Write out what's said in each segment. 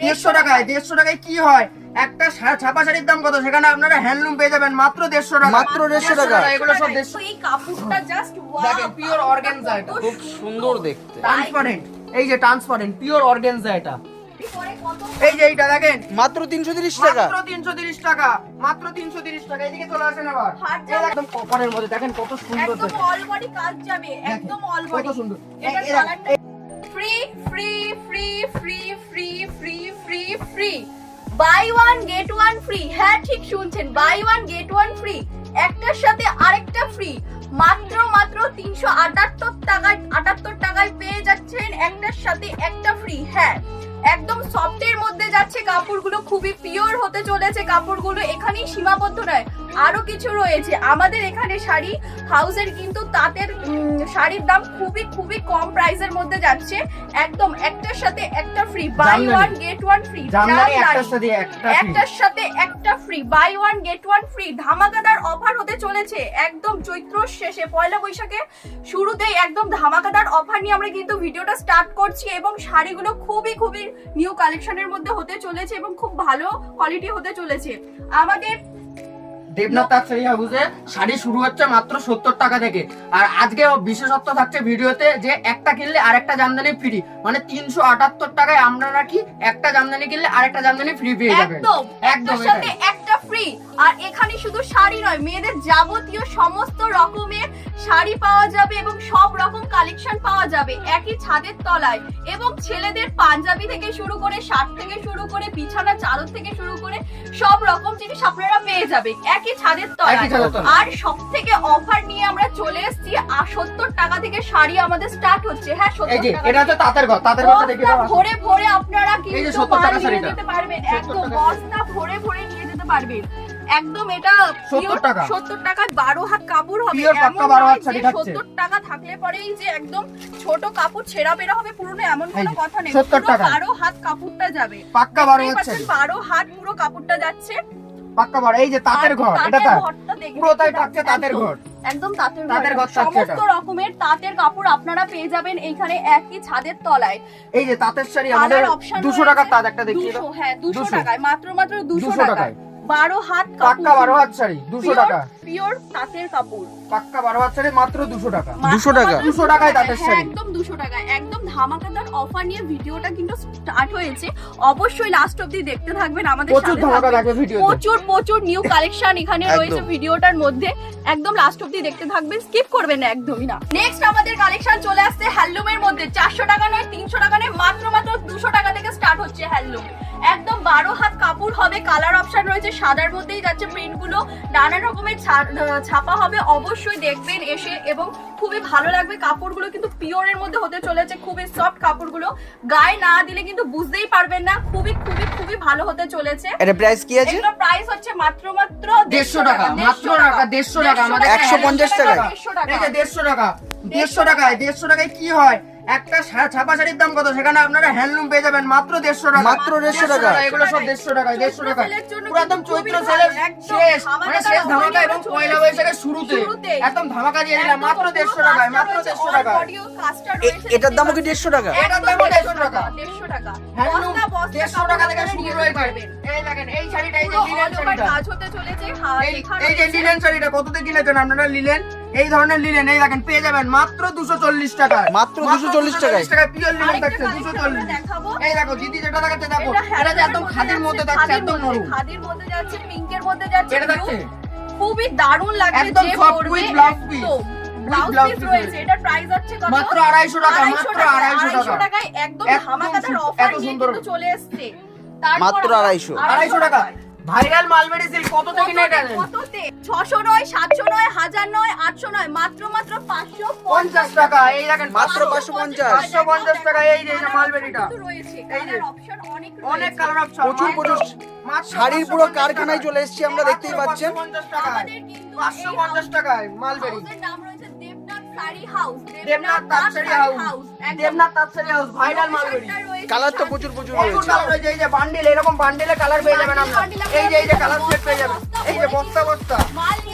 দেড়শো টাকায় দেড়শো টাকায় কি হয়? একটা ছাপা শাড়ির দাম কত? সেখানে আপনারা হ্যান্ডলুম পেয়ে যাবেন মাত্র দেড়শো টাকা। মাত্র 150 টাকা। এগুলো সব দেড়শো এই কাপড়টা জাস্ট দেখেন পিওর অর্গানজা এটা। খুব সুন্দর। দেখতে। ট্রান্সপারেন্ট এই যে ট্রান্সপারেন্ট পিওর অর্গানজা এটা। এই যে এইটা দেখেন। মাত্র তিনশো তিরিশ টাকা। মাত্র তিনশো তিরিশ টাকা মাত্র তিনশো তিরিশ টাকা। এদিকে চলে আসেন আবার। একদম কপারের মধ্যে। দেখেন কত সুন্দর একদম অল বডি কাজ যাবে একদম অল কত সুন্দর। কালারটা free free free free free free free free buy one get one free হ্যাঁ ঠিক শুনছেন। Buy one get one free একটার সাথে আরেকটা ফ্রি মাত্র মাত্র তিনশো আটাত্তর টাকায় আটাত্তর টাকায় পেয়ে যাচ্ছেন একটার সাথে একটা ফ্রি হ্যাঁ। একদম সফটের মধ্যে যাচ্ছে কাপড়গুলো খুবই পিওর হতে চলেছে কাপড়গুলো এখানেই সীমাবদ্ধ নয় আরও কিছু রয়েছে। আমাদের এখানে শাড়ি হাউসের কিন্তু তাঁতের শাড়ির দাম খুবই খুবই কম প্রাইসের মধ্যে যাচ্ছে। একদম একটার সাথে একটা free buy one get one free একটার সাথে একটা একটার সাথে একটা free buy one get one free ধামাকাদার offer হতে চলেছে। একদম চৈত্র শেষে পয়লা বৈশাখে শুরুতেই একদম ধামাকাদার অফার নিয়ে আমরা কিন্তু ভিডিওটা স্টার্ট করছি এবং শাড়িগুলো খুবই খুবই নিউ কালেকশনের মধ্যে হতে চলেছে এবং খুব ভালো কোয়ালিটি হতে চলেছে। আমাদের দেবনাথ শাড়ি হাউসে শাড়ি শুরু হচ্ছে মাত্র সত্তর টাকা থেকে। আর আজকে বিশেষত্ব থাকছে ভিডিওতে যে একটা কিনলে আরেকটা জামদানি ফ্রি মানে তিনশো আটাত্তর টাকায় আমরা নাকি একটা জামদানি কিনলে আরেকটা জামদানি ফ্রি পেয়ে যাবেন একদম একটা ফ্রি আর এখানে শুধু শাড়ি নয় মেয়েদের যাবতীয় সমস্ত রকমের শাড়ি পাওয়া যাবে এবং সব রকম কালেকশন পাওয়া যাবে একই ছাদের তলায়। এবং ছেলেদের পাঞ্জাবি থেকে শুরু করে শার্ট থেকে শুরু করে বিছানা চাদর থেকে শুরু করে সব রকম জিনিস আপনারা পেয়ে যাবেন। একই ছাদের একই ছাদের তলায়। আর সব থেকে অফার নিয়ে আমরা চলে এসেছি সত্তর টাকা থেকে শাড়ি আমাদের স্টার্ট হচ্ছে। হ্যাঁ সত্তর টাকা এটা হচ্ছে তাঁতের ঘর তাঁতের ঘরটা দেখে ভরে ভরে আপনারা কিন্তু 70 টাকা শাড়িটা। পারবেন একদম বস্তা ভরে ভরে নিয়ে যেতে পারবেন। একদম এটা 70 টাকা। সত্তর টাকায় বারো হাত কাপড় হবে। Pure পাক্কা এমন 12 নয় হাত যে শাড়ি থাকছে। 70 টাকা থাকলে পরেই যে একদম ছোট কাপড় ছেঁড়া বেরা হবে পুরনো এমন কোনো কথা নেই। 70 টাকা। বারো হাত কাপড়টা যাবে। পাক্কা বারো হাত পুরো কাপড়টা যাচ্ছে। পাক্কা ঘর এই যে তাঁতের ঘর এটা তাঁত। তার ঘরটা দেখবেন। পুরো তাই থাকছে তাঁতের ঘর। একদম তাঁতের তাঁতের ঘর। ঘর সমস্ত রকমের তাঁতের কাপড় আপনারা পেয়ে যাবেন এইখানে একই ছাদের তলায়। এই যে তাঁতের শাড়ি আমাদের কালার অপশন দুশো টাকার তাঁত একটা দেখিয়ে দাও। হ্যাঁ 200 200 টাকায় মাত্র মাত্র 200 200 টাকায়। টাকায়। 12 হাত পাক্কা বারো হাত শাড়ি দুশো টাকা। পিওর তাঁতের কাপড়। পাক্কা বারো হাত শাড়ি মাত্র দুশো টাকা। 200 টাকা? 200 টাকায় তাঁতের শাড়ি। একদম 200 টাকায় একদম ধামাকাদার অফার নিয়ে ভিডিওটা কিন্তু স্টার্ট হয়েছে। অবশ্যই লাস্ট অবধি দেখতে থাকবেন আমাদের প্রচুর ধামাকা থাকবে ভিডিওতে। প্রচুর প্রচুর নিউ কালেকশন এখানে রয়েছে ভিডিওটার মধ্যে। একদম লাস্ট অব্দি দেখতে থাকবেন স্কিপ করবেন না একদমই না। নেক্সট আমাদের কালেকশন চলে আসছে হ্যান্ডলুমের মধ্যে। চারশো টাকা নয় তিনশো টাকা নয় মাত্র মাত্র দুশো টাকা থেকে স্টার্ট হচ্ছে হ্যান্ডলুম একদম বারো হাত কাপড় হবে কালার অপশন রয়েছে সাদার মধ্যেই যাচ্ছে প্রিন্টগুলো নানা রকমের ছাপা হবে অবশ্যই দেখবেন এসে এবং খুবই ভালো লাগবে। কাপড়গুলো কিন্তু পিওরের মধ্যে হতে চলেছে খুবই সফট কাপড়গুলো। গায়ে না দিলে কিন্তু বুঝতেই পারবেন না খুবই খুবই খুবই ভালো হতে চলেছে। এটা প্রাইস কি আছে? এগুলো প্রাইস হচ্ছে মাত্র মাত্র দেড়শো টাকা মাত্র টাকা দেড়শো টাকা আমাদের 150 টাকায়। দেড়শো টাকা। এই যে দেড়শো টাকা দেড়শো টাকায় দেড়শো টাকায় কি হয়? একটা ছাপা শাড়ির দাম কত? সেখানে আপনারা হ্যান্ডলুম পেয়ে যাবেন মাত্র দেড়শো টাকা। মাত্র দেড়শো টাকা। এগুলো সব দেড়শো টাকা দেড়শো টাকা। পুরো চৈত্র শেষ মানে শেষ ধামাকা এবং পয়লা বৈশাখের শুরুতে। একদম ধামাকা দিয়ে দিলাম মাত্র দেড়শো টাকায় মাত্র দেড়শো টাকা এটার দামও কি দেড়শো টাকা? এটার দেড়শো টাকা। দেড়শো টাকা। হ্যান্ডলুম দেড়শো টাকা থেকে শুরু হয়ে পারবেন। এই দেখেন এই শাড়িটা এই যে লিলেন শাড়িটা। এই যে লিলেন শাড়িটা কিনেছেন আপনারা লিলেন এই ধরনের লিনেন এই দেখেন পেয়ে যাবেন মাত্র দুশো চল্লিশ টাকায়। মাত্র দুশো চল্লিশ টাকায়। পিওর লিনেন থাকছে দুশো চল্লিশ। এই দেখো দিদি যেটা দেখাচ্ছে দেখো এটা যে একদম খাদির মধ্যে থাকছে একদম নরম। খাদির মধ্যে যাচ্ছে পিঙ্কের মধ্যে যাচ্ছে এটা দেখছে খুবই দারুণ লাগছে একদম ব্লাউজ পিস মাত্র আড়াইশো টাকা মাত্র আড়াইশো একদম চলে এসছে। মাত্র আড়াইশো। আড়াইশো টাকা। ভাইরাল মালবেরি সিল্ক কত থেকে কততে? কততে? 600 নয়, 700 নয়, 1000 নয়, 800 নয়, মাত্র মাত্র 550 টাকা এই দেখেন মাত্র 550 550 550 টাকা এই যে এই যে মালবেরিটা এই যে। অপশন অনেক অনেক কালার অপশন প্রচুর প্রচুর শাড়ির পুরো কারখানায় চলে এসেছি আমরা দেখতেই পাচ্ছেন। পঞ্চাশ টাকায়। Mulberry Debnath sari house Debnath house viral mulberry colour তো প্রচুর প্রচুর রয়েছে। এই যে বান্ডিল এরকম বান্ডিলে কালার পেয়ে যাবেন আপনারা এই যে এই যে কালার সেট পেয়ে যাবেন এই যে বস্তা বস্তা।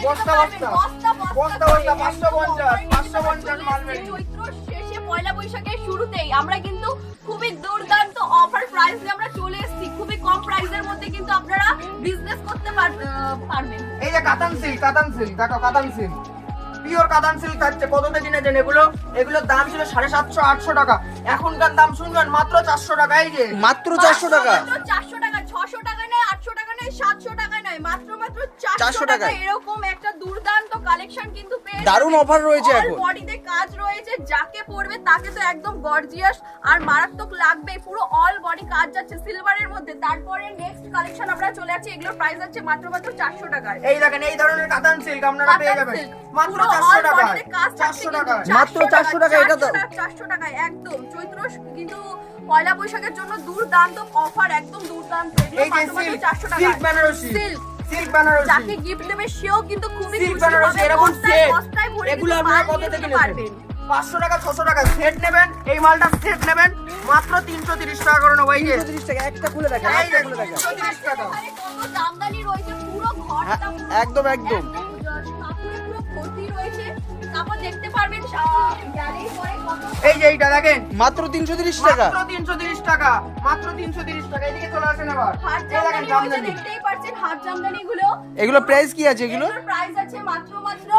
বস্তা বস্তা। বস্তা বস্তা করে। বস্তা, 550, একদম 550 মালবেরি। চৈত্র শেষে পয়লা বৈশাখের শুরুতেই আমরা কিন্তু খুবই দুর্দান্ত অফার প্রাইস আমরা চলে এসেছি। বিজনেস করতে পার- পারবেন। এই যে কাতান সিল্ক কাতান সিল্ক দেখো কাতান সিল্ক পিওর কাদান সিল্ক থাকছে। কততে কিনেছেন এগুলো? এগুলোর দাম ছিল সাড়ে সাতশো আটশো টাকা। এখনকার দাম শুনবেন মাত্র চারশো টাকা এই যে। মাত্র চারশো টাকা। চারশো টাকা ছশো টাকা আটশো টাকা নয় সাতশো টাকা নয় মাত্র মাত্র 400 চারশো টাকা এরকম একটা দুর্দান্ত কালেকশন কিন্তু পেয়ে দারুণ offer রয়েছে এখন। বডিতে কাজ রয়েছে যাকে পরবে তাকে তো একদম গর্জিয়াস আর মারাত্মক লাগবে পুরো অল বডি কাজ যাচ্ছে সিলভারের মধ্যে। তারপরে নেক্সট কালেকশন আমরা চলে যাচ্ছি এগুলোর প্রাইস আছে মাত্র মাত্র চারশো টাকায়। এই দেখেন এই ধরনের কাতান সিল্ক আপনারা পেয়ে যাবেন। মাত্র চারশো থাকছে চারশো 400 মাত্র 400 টাকা, এটা দাও। 400 টাকায় একদম। চৈত্র কিন্তু পয়লা বৈশাখের জন্য দুর্দান্ত অফার একদম দুর্দান্ত। এগুলো এই যে মাত্র মাত্র সিল্ক 400 টাকায় silk Benarasi silk silk Benarasi যাকে গিফট দেবে সেও কিন্তু খুবই খুশি হবে এরকম সেট এগুলো আপনারা কত থেকে টাকা ছশো টাকা সেট নেবেন এই মালটা সেট নেবেন মাত্র তিনশো তিরিশ টাকা করে নেব এই যে। তিনশো তিরিশ টাকা একটা খুলে দেখা একটা খুলে দেখা তিনশো টাকা। দামদানি রয়েছে পুরো ঘরটা হ্যাঁ, একদম, একদম। এই যে এইটা দেখেন মাত্র তিনশো তিরিশ টাকা। মাত্র তিনশো তিরিশ টাকা মাত্র তিনশো তিরিশ টাকা। এদিকে চলে আসেন আবার। হাত এই দেখেন জামদানি রয়েছে জামদানি। দেখতেই পাচ্ছেন হাত জামদানি গুলো এগুলো প্রাইস কি আছে এগুলো প্রাইস আছে মাত্র মাত্র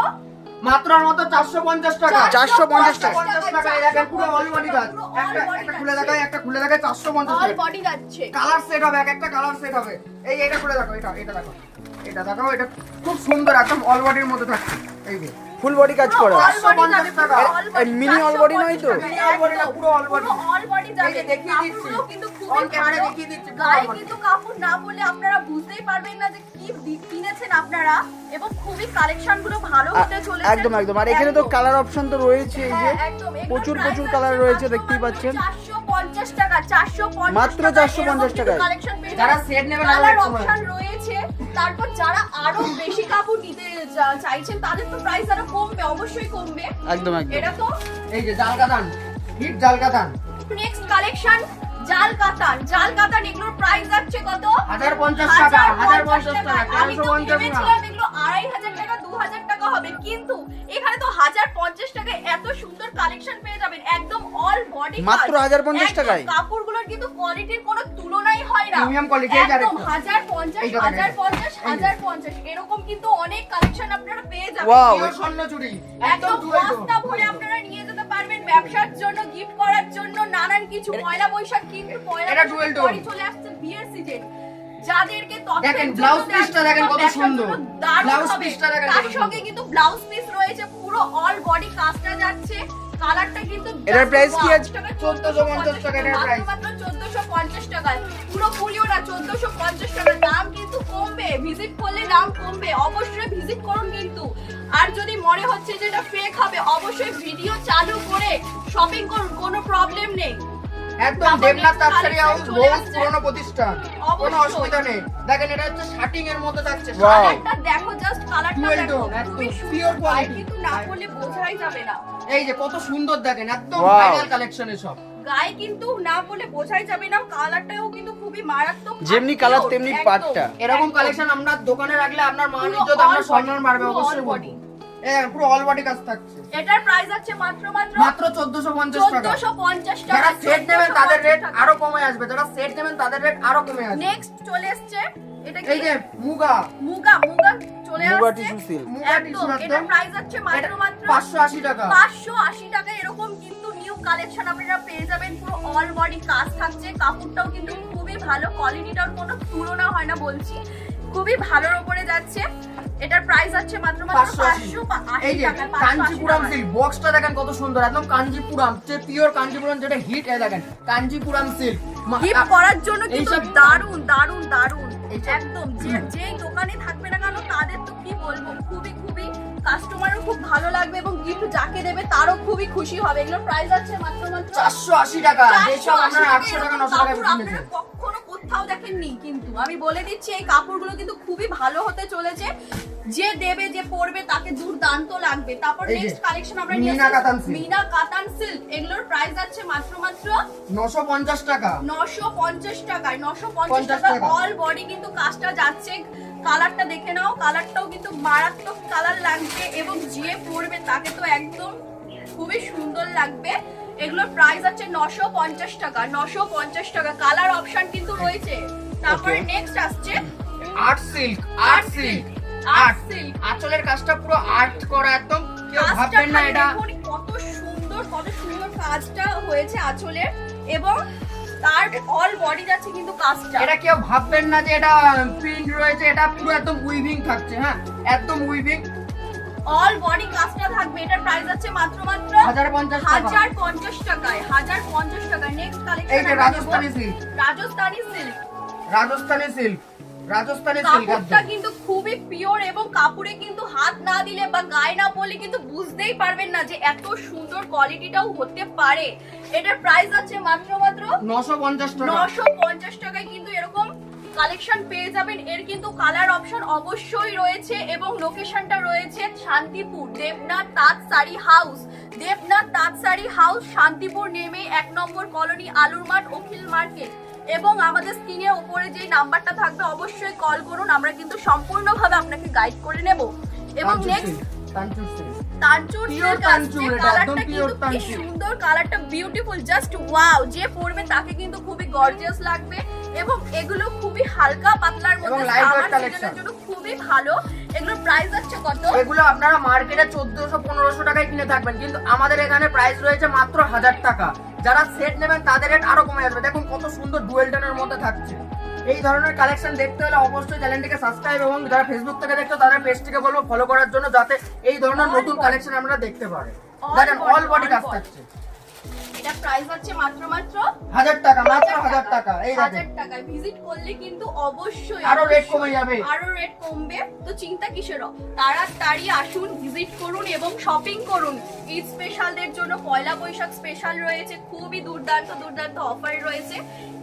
মাত্র আর চারশো পঞ্চাশ টাকা। 450 পঞ্চাশ টাকা দেখেন পুরো অল বডি কাজ একটা একটা খুলে দেখায় একটা খুলে দেখায় চারশো পঞ্চাশ অল বডি যাচ্ছে। কালার সেট হবে এক একটা কালার সেট হবে। এই এটা খুলে দেখো এটা এটা দেখো এটা দেখো এটা খুব সুন্দর একদম অল বডির মধ্যে থাকছে। এই যে। ফুল বডি কাজ করা অল বডি যাবে 450 টাকা। পুরো all body, এই mini all body নয় তো? 450 Mini all body না, পুরো all body। পুরো all body যাবে। এই যে দেখিয়ে দিচ্ছি। কাপড়গুলো কিন্তু খুবই On camera ভালো। দেখিয়ে দিচ্ছি, পুরো গায়ে all body। কিন্তু কাপড় না পরলে আপনারা বুঝতেই পারবেন না যে কি কিনেছেন আপনারা এবং খুবই কালেকশনগুলো ভালো হতে চলেছে একদম একদম আর এখানে তো কালার অপশন তো রয়েছে এই যে হ্যাঁ, প্রচুর প্রচুর কালার রয়েছে দেখতেই পাচ্ছেন 450 টাকা 450 মাত্র 450 এরকম কিন্তু টাকায়। collection পেয়ে যারা set নেবেন কালার অপশন রয়েছে। তারপর যারা আরও বেশি কাপড় নিতে চাইছেন তাদের তো প্রাইস আরও কমবে অবশ্যই কমবে। একদম একদম। এটা তো এই যে জাল কাতান হিট জাল কাতান নেক্সট কালেকশন জাল কাতান জাল কাতান এগুলোর প্রাইস যাচ্ছে কত? হাজার পঞ্চাশ টাকা হাজার পঞ্চাশ টাকা। টাকা এগুলো আড়াই হাজার টাকা দু হাজার টাকা হবে কিন্তু এখানে তো হাজার পঞ্চাশ টাকায় এত সুন্দর কালেকশন পেয়ে যাবেন। একদম অল বডি মাত্র 1050 টাকায়। কাপড়গুলোর কিন্তু কোয়ালিটির কোনো তুলনাই হয় না Premium quality, এই যে একদম আরেকটা। হাজার পঞ্চাশ এইটা দেখেন। হাজার পঞ্চাশ এই যে। হাজার পঞ্চাশ এরকম কিন্তু অনেক কালেকশন আপনারা পেয়ে যাবেন Wow! স্বর্ণ চুড়ি একদম। বস্তা ভরে আপনারা নিয়ে যেতে পারবেন ব্যবসার জন্য গিফট করার জন্য নানান কিছু পয়লা বৈশাখ কিন্তু পয়লা এটা tone। পরই চলে আসছে বিয়ের সিজন যাদেরকে দেখেন, দেওয়ার piece দেখেন কত সুন্দর। জন্য দারুণ blouse হবে। piece টা দেখেন তার সঙ্গে কিন্তু ব্লাউজ পিস রয়েছে পুরো অল বডি কাজটা যাচ্ছে কালারটা এটার price কি আছে? 1450 টাকা এটার মাত্র মাত্র 1450 টাকায় পুরো পুরিও না 1450 টাকা। দাম কিন্তু কমবে। ভিজিট করলে দাম কমবে। অবশ্যই ভিজিট করুন কিন্তু। আর যদি মনে হচ্ছে যে এটা ফেক হবে অবশ্যই ভিডিও চালু করে শপিং করুন। কোনো প্রবলেম নেই। একদম দেবনাথ তাপসারি হাউস চলে বহু আসছে। পুরনো প্রতিষ্ঠান। কোনো অসুবিধা নেই। দেখেন এটা হচ্ছে শার্টিং এর মধ্যে থাকছে। কালারটা দেখো জাস্ট কালারটা দেখো। খুবই সুন্দর কিন্তু না করলে বোঝাই যাবে না। এই যে কত সুন্দর দেখেন একদম! ভাইরাল কালেকশন সব। গায়ে কিন্তু না বলে বোঝাই যাবে না কালারটাও কিন্তু খুবই মারাত্মক যেমনি pure, তেমনি পাটটা। এরকম কালেকশন আমরা দোকানে রাখলে আপনার মান ইজ্জত আপনার সম্মান বাড়বে অবশ্যই all বলব। body। এই দেখেন, পুরো অল বডি কাজ থাকছে। এটার প্রাইস আছে মাত্র মাত্র মাত্র চোদ্দশো পঞ্চাশ টাকা। 1450 টাকা যারা সেট নেবেন তাদের রেট আরও কমে আসবে যারা সেট নেবেন তাদের রেট আরও কমে আসবে। নেক্সট চলে এসেছে এটা এই যে মুগা। মুগা মুগা চলে আসছে। একদম এটা প্রাইস আছে মাত্র মাত্র পাঁচশো আশি টাকা। পাঁচশো আশি টাকা। এরকম কিন্তু নিউ কালেকশন আপনারা পেয়ে যাবেন। পুরো অল বডি কাজ থাকছে। কাপড়টাও কিন্তু খুবই ভালো। কোয়ালিটিটার কোনো তুলনা হয় না বলছি। খুবই ভালোর উপরে যাচ্ছে। এটার প্রাইস আছে মাত্র এই যে টাকা। সিল্ক বক্সটা দেখেন কত সুন্দর একদম কাঞ্জিপুরাম যে পিওর কাঞ্জিপুরাম যেটা হিট এ দেখেন কাঞ্জিপুরাম সিল্ক গিফট করার জন্য কিন্তু দারুণ দারুণ দারুণ একদম যে যেই দোকানে থাকবে না কেন তাদের তো কি বলব? খুবই খুবই কাস্টমারও খুব ভালো লাগবে এবং গিফট যাকে দেবে তারও খুবই খুশি হবে। এগুলোর প্রাইস আছে মাত্র মাত্র চারশো আশি টাকা যেসব 480 আপনার টাকা আটশো টাকা এরকম নশো টাকা কাপড় কিনেছেন কখনো কোথাও দেখেননি কিন্তু। আমি বলে দিচ্ছি এই কাপড়গুলো কিন্তু খুবই ভালো হতে চলেছে। যে দেবে যে পরবে তাকে দুর্দান্ত লাগবে। তারপর নেক্সট কালেকশন আমরা নিয়ে মিনা কাতান সিল্ক এগুলোর প্রাইস আছে মাত্র মাত্র নশো পঞ্চাশ টাকা। নশো পঞ্চাশ টাকায়। নশো পঞ্চাশ পঞ্চাশ টাকা টাকা। অল বডি কিন্তু কাজটা যাচ্ছে। কালারটা দেখে নাও। কালারটাও কিন্তু মারাত্মক কালার লাগবে এবং যে পরবে তাকে তো একদম খুবই সুন্দর লাগবে। এগুলোর প্রাইস আছে নশো পঞ্চাশ টাকা নশো পঞ্চাশ টাকা। কালার অপশন কিন্তু রয়েছে। তারপরে নেক্সট আসছে। Art silk art silk art art silk আঁচলের কাজটা পুরো আর্ট করা একদম কেউ ভাববেন না এটা। কত সুন্দর কত সুন্দর কাজটা হয়েছে আঁচলের। এবং তার অল বডি যাচ্ছে কিন্তু কাজটা। এটা কেউ ভাববেন না যে এটা প্রিন্ট রয়েছে এটা পুরো একদম উইভিং থাকছে হ্যাঁ? একদম উইভিং অল বডি কাজটা থাকবে এটার প্রাইস আছে মাত্র মাত্র হাজার পঞ্চাশ টাকা। হাজার পঞ্চাশ টাকায় হাজার পঞ্চাশ টাকায়। নেক্সট এই যে Rajasthani silk Rajasthani silk Rajasthani silk Rajasthani silk কাপড়টা কিন্তু খুবই পিওর এবং কাপড়ে কিন্তু হাত না দিলে বা গায়ে না পড়লে কিন্তু বুঝতেই পারবেন না যে এত সুন্দর কোয়ালিটিটাও হতে পারে। এটার প্রাইস আছে মাত্র মাত্র নশো টাকা। নশো পঞ্চাশ টাকায় কিন্তু এরকম কালেকশন পেয়ে যাবেন। এর কিন্তু কালার অপশন অবশ্যই রয়েছে এবং লোকেশনটা রয়েছে শান্তিপুর দেবনাথ তাঁত শাড়ি হাউস। দেবনাথ তাঁত শাড়ি হাউস শান্তিপুর নেমে এক নম্বর কলোনি আলুর মাঠ অখিল মার্কেট। এবং আমাদের স্ক্রিনের উপরে যে নাম্বারটা থাকবে অবশ্যই কল করুন। আমরা কিন্তু সম্পূর্ণভাবে আপনাকে গাইড করে নেব। এবং নেক্সট তানচুর কালারটা কিন্তু কি। সুন্দর কালারটা বিউটিফুল জাস্ট ওয়াও যে পরবে তাকে কিন্তু খুবই গর্জিয়াস লাগবে। এবং এগুলো খুবই হালকা পাতলার মধ্যে collection। সিজনের জন্য খুবই ভালো। এগুলোর প্রাইস আছে কত? এগুলো আপনারা মার্কেটে চোদ্দশো পনেরোশো টাকায় কিনে থাকবেন। কিন্তু আমাদের এখানে প্রাইস রয়েছে মাত্র হাজার টাকা। যারা সেট নেবেন তাদের রেট আরও কমে যাবে দেখুন কত সুন্দর ডুয়েল টেনের মধ্যে থাকছে। এই ধরনের কালেকশন দেখতে হলে অবশ্যই চ্যানেলটিকে সাবস্ক্রাইব এবং যারা ফেসবুক থেকে দেখছ তাদের পেজটিকে বলব ফলো করার জন্য যাতে এই ধরনের নতুন কালেকশন আমরা দেখতে পারি। দেখেন অল বডি কাজ থাকছে। এটা প্রাইস হচ্ছে মাত্র মাত্র হাজার টাকা মাত্র হাজার টাকা। এই হাজার দেখেন টাকায় ভিজিট করলে কিন্তু অবশ্যই আরও রেট কমে যাবে। আরও রেট কমবে। তো চিন্তা কিসেরও তাড়াতাড়ি আসুন ভিজিট করুন এবং শপিং করুন। ঈদ স্পেশালদের জন্য পয়লা বৈশাখ স্পেশাল রয়েছে খুবই দুর্দান্ত দুর্দান্ত অফার রয়েছে।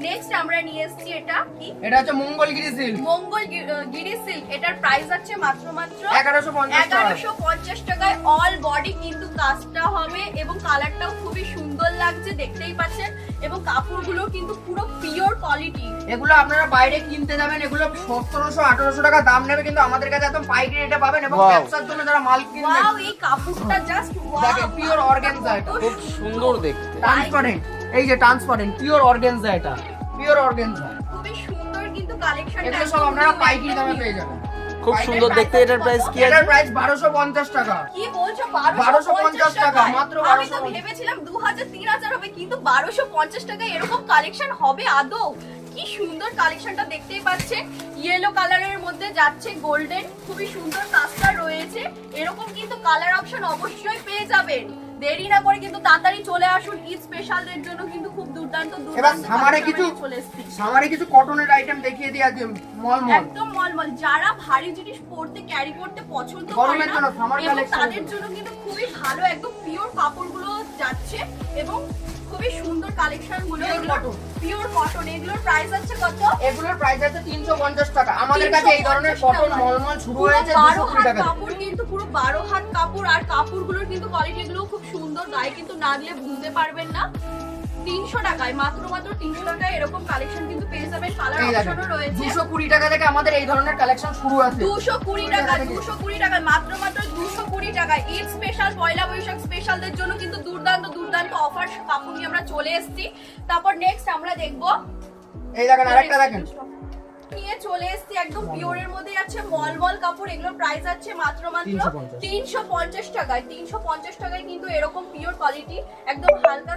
নেক্সট আমরা নিয়ে এসেছি এটা কি? এটা হচ্ছে Mangalagiri silk Mangalagiri silk এটার প্রাইস আছে মাত্র মাত্র এগারোশো পঞ্চাশ টাকা। এগারোশো পঞ্চাশ টাকায় অল বডি কিন্তু কাজটা হবে এবং কালারটাও খুবই সুন্দর। লাগছে দেখতেই পাচ্ছেন এবং কাপড়গুলো কিন্তু পুরো পিওর কোয়ালিটি এগুলো আপনারা বাইরে কিনতে যাবেন এগুলো সতেরোশো আঠারোশো টাকা দাম নেবে কিন্তু আমাদের কাছে একদম পাইকারি রেটে পাবেন এবং ব্যবসার জন্য যারা মাল কিনবেন। ওয়াও এই কাপড়টা জাস্ট ওয়াও দেখেন, pure organza এটা। খুব সুন্দর দেখতে। ট্রান্সপারেন্ট এই যে ট্রান্সপারেন্ট পিওর অর্গানজা এটা। পিওর অর্গানজা খুবই সুন্দর কিন্তু কালেকশন এগুলো সব আপনারা পাইকারি দামে পেয়ে যাবেন। খুব সুন্দর দেখতে এটার প্রাইস কি এটার আছে প্রাইস বারোশো পঞ্চাশ টাকা। কি বলছো 1250 টাকা, মাত্র 1250 আমি তো 1250 ভেবেছিলাম 2000 3000 হবে কিন্তু 1250 টাকা এরকম কালেকশন হবে আদৌ? কি সুন্দর কালেকশনটা দেখতেই পাচ্ছেন। ইয়েলো কালারের মধ্যে যাচ্ছে গোল্ডেন খুবই সুন্দর কাজটা রয়েছে। এরকম কিন্তু কালার অপশন অবশ্যই পেয়ে যাবেন। দেরি না করে কিন্তু তাড়াতাড়ি চলে আসুন। ঈদ স্পেশালদের জন্য কিন্তু খুব দুর্দান্ত দুর্দান্ত সামারে কিছু সামারে কিছু কটনের আইটেম দেখিয়ে দিই আজকে মল মল একদম মলমল। যারা ভারী জিনিস পরতে ক্যারি করতে পছন্দ করে না তাদের জন্য কিন্তু খুবই ভালো একদম পিওর কাপড়গুলো যাচ্ছে এবং খুবই সুন্দর কালেকশনগুলো পিওর কটন এগুলোর প্রাইস আছে কত? এগুলোর প্রাইস আছে তিনশো পঞ্চাশ টাকা। আমাদের কাছে এই ধরনের কটন মলমল শুরু হয়েছে টাকা কাপড় কিন্তু পুরো বারো হাত কাপড় আর কাপড়গুলোর কিন্তু কোয়ালিটি গুলো খুব সুন্দর। গায়ে কিন্তু না দিলে বুঝতে পারবেন না। তিনশো টাকায় মাত্র মাত্র তিনশো টাকায় এরকম কালেকশন কিন্তু পেয়ে যাবেন। কালার অপশনও রয়েছে। দুশো কুড়ি টাকা থেকে আমাদের এই ধরনের কালেকশন শুরু আছে দুশো কুড়ি টাকা টাকা দুশো কুড়ি টাকায় মাত্র মাত্র দুশো কুড়ি টাকায়। ঈদ স্পেশাল পয়লা বৈশাখ স্পেশালদের জন্য কিন্তু দুর্দান্ত দুর্দান্ত অফার কাপড় নিয়ে আমরা চলে এসেছি। তারপর নেক্সট আমরা দেখব এই দেখেন আরেকটা দেখেন। নিয়ে চলে এসেছি একদম পিওরের মধ্যে আছে মলমল কাপড় এগুলোর প্রাইস আছে মাত্র মাত্র তিনশো পঞ্চাশ। টাকায় তিনশো পঞ্চাশ টাকায় কিন্তু এরকম পিওর কোয়ালিটি একদম হালকা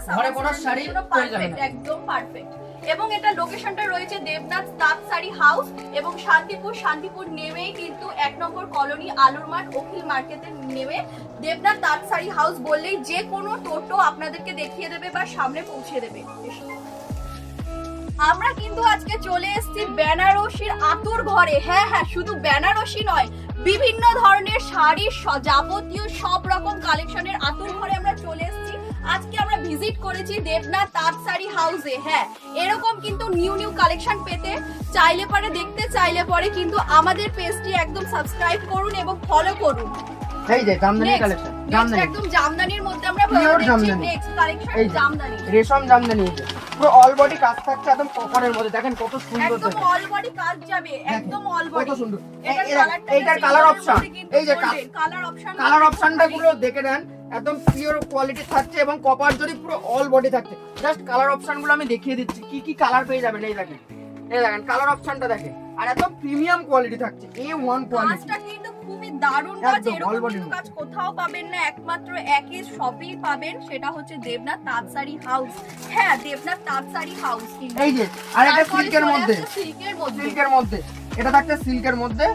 পারফেক্ট একদম পারফেক্ট এবং এটা লোকেশনটা রয়েছে দেবনাথ তাঁত শাড়ি হাউস এবং শান্তিপুর শান্তিপুর নেমেই কিন্তু এক নম্বর কলোনি আলুর মাঠ অখিল মার্কেটে নেমে দেবনাথ তাঁত শাড়ি হাউস বললেই যে কোনো টোটো আপনাদেরকে দেখিয়ে দেবে বা সামনে পৌঁছে দেবে। আমরা কিন্তু আজকে চলে এসেছি বেনারসির আতুর ঘরে। হ্যাঁ হ্যাঁ শুধু বেনারসি নয়, বিভিন্ন ধরনের শাড়ির যাবতীয় সব রকম কালেকশনের আতুর ঘরে আমরা চলে এসেছি। আজকে আমরা ভিজিট করেছি দেবনাথ তাঁত শাড়ি হাউসে হ্যাঁ এরকম কিন্তু নিউ নিউ কালেকশন পেতে চাইলে পরে, দেখতে চাইলে পরে কিন্তু আমাদের পেজটি একদম সাবস্ক্রাইব করুন এবং ফলো করুন। এই যে জামদানি কালেকশন জামদানি। একদম জামদানির মধ্যে আমরা জামদানি। এই জামদানি। রেশম জামদানি এই। পুরো অল বডি কাজ থাকছে একদম কপারের মধ্যে দেখেন কত সুন্দর একদম অল বডি কাজ যাবে একদম অল কত সুন্দর। এইটার কালার অপশন এই যে কালার অপশন কালার অপশনটা গুলো দেখে নেন একদম পিওর কোয়ালিটি থাকছে এবং কপার জরি পুরো অল বডি থাকছে। জাস্ট কালার অপশনগুলো আমি দেখিয়ে দিচ্ছি কি কি কালার পেয়ে যাবেন এই দেখেন। দেখেন কালার অপশনটা দেখেন। আর একদম প্রিমিয়াম কোয়ালিটি থাকছে এ ওয়ান কোয়ালিটি কাজটা কিন্তু খুবই দারুণ কাজ এরকম কিন্তু কাজ কোথাও পাবেন না একমাত্র একই শপেই পাবেন সেটা হচ্ছে দেবনাথ হাউস হ্যাঁ দেবনাথ হাউস কিন্তু। এই যে আর এটা সিল্কের মধ্যে। সিল্কের মধ্যে। সিল্কের মধ্যে। এটা থাকছে সিল্কের মধ্যে।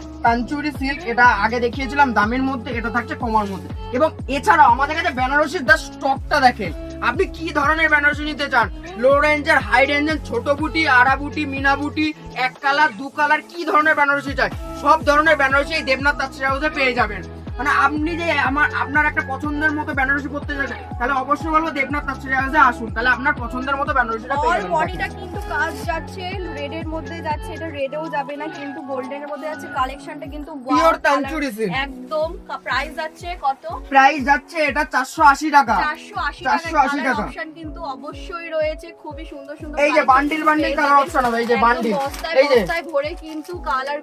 সিল্ক এটা আগে দেখিয়েছিলাম দামের মধ্যে এটা থাকছে কমার মধ্যে। এবং এছাড়াও আমাদের কাছে বেনারসির দা স্টকটা দেখেন। আপনি কি ধরনের বেনারসি নিতে চান? লো রেঞ্জের হাই রেঞ্জের ছোট বুটি, আড়া বুটি, মিনা বুটি, এক কালার, দু কালার, কি ধরনের বেনারসি চাই সব ধরনের বেনারসি এই দেবনাথ তাঁত হাউসে পেয়ে যাবেন। মানে আপনি যে আমার আপনার একটা পছন্দের মতো বেনারসি করতে চান তাহলে অবশ্যই বলব দেবনাথ হাউসে আসুন তাহলে আপনার পছন্দের মতো বেনারসিটা অল বডিটা কিন্তু কাজ যাচ্ছে রেড এর মধ্যে যাচ্ছে এটা রেডেও যাবে না কিন্তু গোল্ডেন এর মধ্যে যাচ্ছে কালেকশনটা কিন্তু color। তানচুরি silk। একদম প্রাইস যাচ্ছে কত প্রাইস যাচ্ছে এটা চারশো আশি টাকা 480 480 টাকা টাকা। অপশন কিন্তু অবশ্যই রয়েছে খুবই সুন্দর সুন্দর এই যে বান্ডিল বান্ডিল কালার অপশন হবে এই যে বান্ডিল এই যে ভরে কিন্তু কালার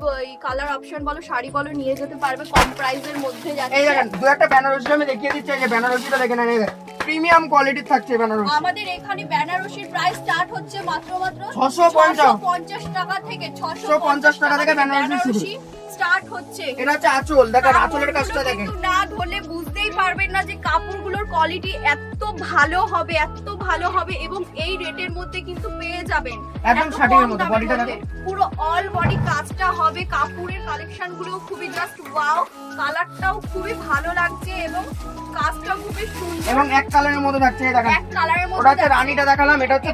কালার অপশন বলো শাড়ি বলো নিয়ে যেতে পারবে কম প্রাইসের মধ্যে এই দেখেন দু একটা বেনারসি আমি দেখিয়ে দিচ্ছি এই যে বেনারসিটা দেখেন এই দেখেন প্রিমিয়াম কোয়ালিটির থাকছে বেনারসি। আমাদের এখানে বেনারসির প্রাইস স্টার্ট হচ্ছে মাত্র মাত্র 650 650 টাকা থেকে 650 টাকা থেকে বেনারসি শুরু। স্টার্ট হচ্ছে। এটা হচ্ছে আঁচল দেখেন আঁচলের কাজটা দেখেন। না ধরলে বুঝতেই পারবেন না যে কাপড়গুলোর কোয়ালিটি এত ভালো হবে এত ভালো হবে এবং এই রেটের মধ্যে কিন্তু পেয়ে যাবেন। একদম শাড়ির মতো, বডিটা। পুরো অল বডি কাজটা হবে কাপড়ের কালেকশনগুলো খুবই জাস্ট ওয়াও কালারটাও খুবই ভালো লাগছে এবং কাজটাও খুবই সুন্দর। এবং এক কালারের মধ্যে থাকছে এই দেখেন। এক কালারের ওটা মধ্যে হচ্ছে রানীটা দেখালাম এটা হচ্ছে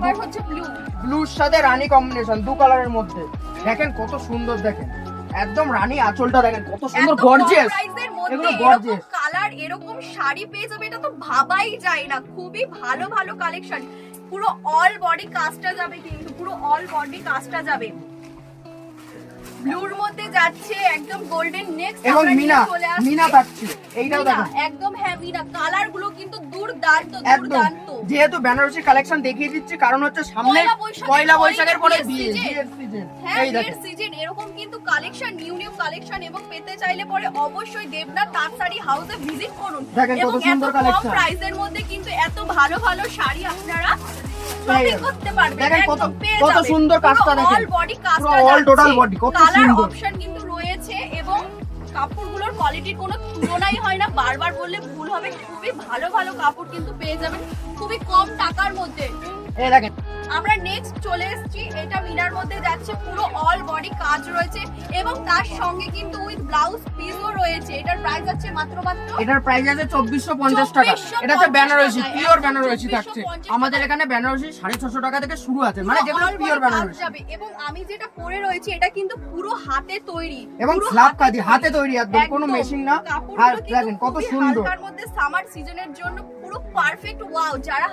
ব্লু। ব্লুর সাথে রানী কম্বিনেশন দু কালারের মধ্যে। দেখেন কত সুন্দর দেখেন। একদম রানী আঁচলটা দেখেন কত সুন্দর গর্জিয়াস এগুলো গর্জিয়াস কালার এরকম শাড়ি পেয়ে যাবে এটা তো ভাবাই যায় না। খুবই ভালো ভালো কালেকশন পুরো অল বডি কাজটা যাবে কিন্তু পুরো অল বডি কাজটা যাবে। ব্লুর মধ্যে যাচ্ছে একদম গোল্ডেন নেক্সট এবং মিনা মিনা থাকছে এইটাও দেখেন একদম হ্যাঁ মিনা কালারগুলো কিন্তু দুর্দান্ত দুর্দান্ত। যেহেতু বেনারসি কালেকশন দেখিয়ে দিচ্ছি কারণ হচ্ছে সামনে পয়লা বৈশাখের পরে বিয়ে। বিয়ের সিজন হ্যাঁ এরকম কিন্তু কালেকশন নিউ নিউ কালেকশন এবং পেতে চাইলে পরে অবশ্যই দেবনাথ তাঁতশাড়ি হাউসে ভিজিট করুন। এবং এত কম প্রাইসের মধ্যে কিন্তু এত ভালো ভালো শাড়ি আপনারা দেখেন কত- কত সুন্দর কাজটা কত সুন্দর। অপশন কিন্তু রয়েছে এবং কাপড়গুলোর কোয়ালিটির কোনো তুলনাই হয় না। বারবার বললে ভুল হবে। খুবই ভালো ভালো কাপড় কিন্তু পেয়ে যাবেন। খুবই কম টাকার মধ্যে। এই দেখেন আমরা নেক্সট চলে এসেছি। এটা মিনার মধ্যে যাচ্ছে পুরো অল বডি কাজ রয়েছে এবং তার সঙ্গে কিন্তু উইথ ব্লাউজ পিসও রয়েছে। এটার প্রাইস আছে মাত্র মাত্র এটার প্রাইস আছে চব্বিশশো পঞ্চাশ টাকা। এটা হচ্ছে বেনারসি পিওর বেনারসি থাকছে। আমাদের এখানে বেনারসি সাড়ে ছশো টাকা থেকে শুরু আছে। মানে যেগুলো পিওর বেনারসি যাবে এবং আমি যেটা পরে রয়েছি এটা কিন্তু পুরো হাতে তৈরি। এবং পুরো স্ল্যাব হাতে হাতে তৈরি। তৈরি একদম কোনো মেশিন না। আর দেখেন কত সুন্দর। হালকার মধ্যে সামার সিজনের জন্য পুরো পারফেক্ট ওয়াও যারা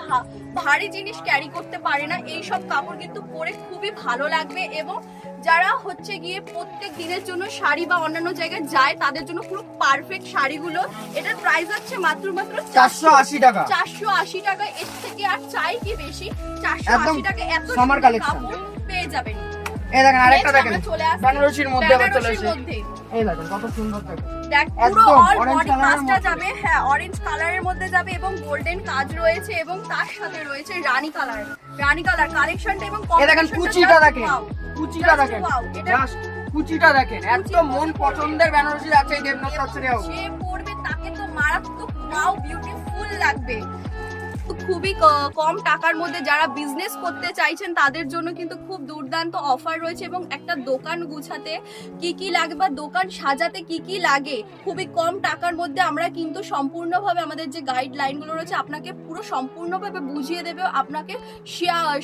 ভারী জিনিস ক্যারি করতে পারে না এই সব কাপড় কিন্তু পরে খুবই ভালো লাগবে এবং যারা হচ্ছে গিয়ে প্রত্যেক দিনের জন্য শাড়ি বা অন্যান্য জায়গায় যায় তাদের জন্য পুরো পারফেক্ট শাড়িগুলো। এটার প্রাইস হচ্ছে মাত্র মাত্র চারশো আশি টাকা। চারশো আশি টাকা। এর থেকে আর চাই কি বেশি? চারশো আশি টাকা। এত কাপড় পেয়ে যাবেন। এই দেখেন আরেকটা দেখেন। বেনারসির মধ্যে আবার চলে। এই দেখেন কত সুন্দর দেখেন। দেখ পুরো অল বডি কাজটা যাবে হ্যাঁ অরেঞ্জ কালারের মধ্যে যাবে এবং গোল্ডেন কাজ রয়েছে এবং তার সাথে রয়েছে রানী কালার রানী কালার কালেকশনটা এবং দেখেন কুচিটা দেখেন কুচিটা দেখেন জাস্ট কুচিটা দেখেন একদম মন পছন্দের বেনারসি আছে দেবনাথ তাছাড়া যে পরবে তাকে তো মারাত্মক ওয়াও বিউটিফুল লাগবে। খুবই কম টাকার মধ্যে যারা বিজনেস করতে চাইছেন, তাদের জন্য কিন্তু খুব দুর্দান্ত অফার রয়েছে এবং একটা দোকান গুছাতে কি কি লাগে বা দোকান সাজাতে কি কি লাগে, খুবই কম টাকার মধ্যে আমরা কিন্তু সম্পূর্ণভাবে আমাদের যে গাইডলাইনগুলো রয়েছে, আপনাকে পুরো সম্পূর্ণভাবে বুঝিয়ে দেবে, আপনাকে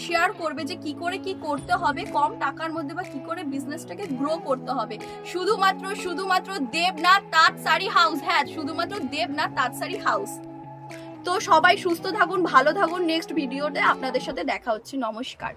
শেয়ার করবে যে কি করে কি করতে হবে, কম টাকার মধ্যে বা কি করে বিজনেসটাকে গ্রো করতে হবে। শুধুমাত্র শুধুমাত্র দেবনাথ তাঁত শাড়ি হাউস হ্যাঁ শুধুমাত্র দেবনাথ তাঁত শাড়ি হাউস তো সবাই সুস্থ থাকুন ভালো থাকুন। নেক্সট ভিডিওতে আপনাদের সাথে দেখা হচ্ছে। নমস্কার।